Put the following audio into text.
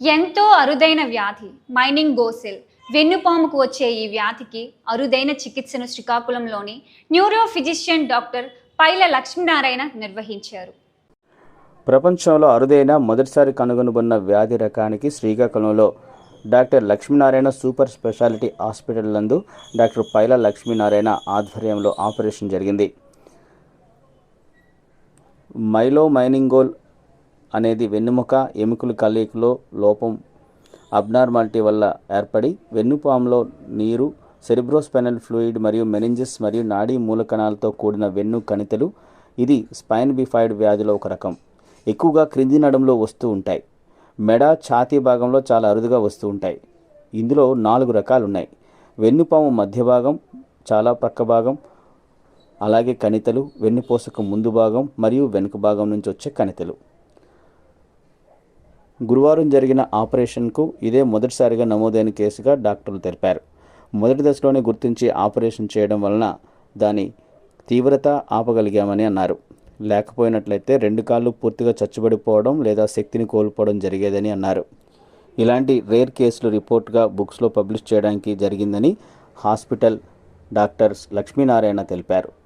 ఎంతో అరుదైన వ్యాధి మైనింగ్ గోసెల్. వెన్నుపాముకు వచ్చే ఈ వ్యాధికి అరుదైన చికిత్సను శ్రీకాకుళంలోని neuro physician doctor Paila Lakshminarayana నిర్వహించారు. ప్రపంచంలో అరుదైన మొదటిసారి కనుగొనబడిన వ్యాధి రకానికి శ్రీకాకుళంలో doctor Lakshminarayana super speciality hospital నందు డాక్టర్ పైల లక్ష్మీనారాయణ ఆధ్వర్యంలో ఆపరేషన్ జరిగింది. మైలో మైనింగోల్ అనేది వెన్నుముక ఎముకలు కలయికలో లోపం అబ్నార్మాలిటీ వల్ల ఏర్పడి వెన్నుపాములో నీరు సెరిబ్రోస్పైనల్ ఫ్లూయిడ్ మరియు మెనింజస్ మరియు నాడీ మూలకణాలతో కూడిన వెన్ను కణితలు. ఇది స్పైన్ బిఫైడ్ వ్యాధిలో ఒక రకం. ఎక్కువగా క్రింది నడంలో వస్తూ ఉంటాయి. మెడ ఛాతీ భాగంలో చాలా అరుదుగా వస్తూ ఉంటాయి. ఇందులో నాలుగు రకాలు ఉన్నాయి. వెన్నుపాము మధ్య భాగం చాలా ప్రక్క భాగం అలాగే కణితలు వెన్నుపూసకు ముందు భాగం మరియు వెనుక భాగం నుంచి వచ్చే కణితలు. గురువారం జరిగిన ఆపరేషన్కు ఇదే మొదటిసారిగా నమోదైన కేసుగా డాక్టర్లు తెలిపారు. మొదటి దశలోనే గుర్తించి ఆపరేషన్ చేయడం వలన దాని తీవ్రత ఆపగలిగామని అన్నారు. లేకపోయినట్లయితే రెండు కాళ్ళు పూర్తిగా చచ్చుబడిపోవడం లేదా శక్తిని కోల్పోవడం జరిగేదని అన్నారు. ఇలాంటి రేర్ కేసులు రిపోర్ట్గా బుక్స్లో పబ్లిష్ చేయడానికి జరిగిందని హాస్పిటల్ డాక్టర్స్ లక్ష్మీనారాయణ తెలిపారు.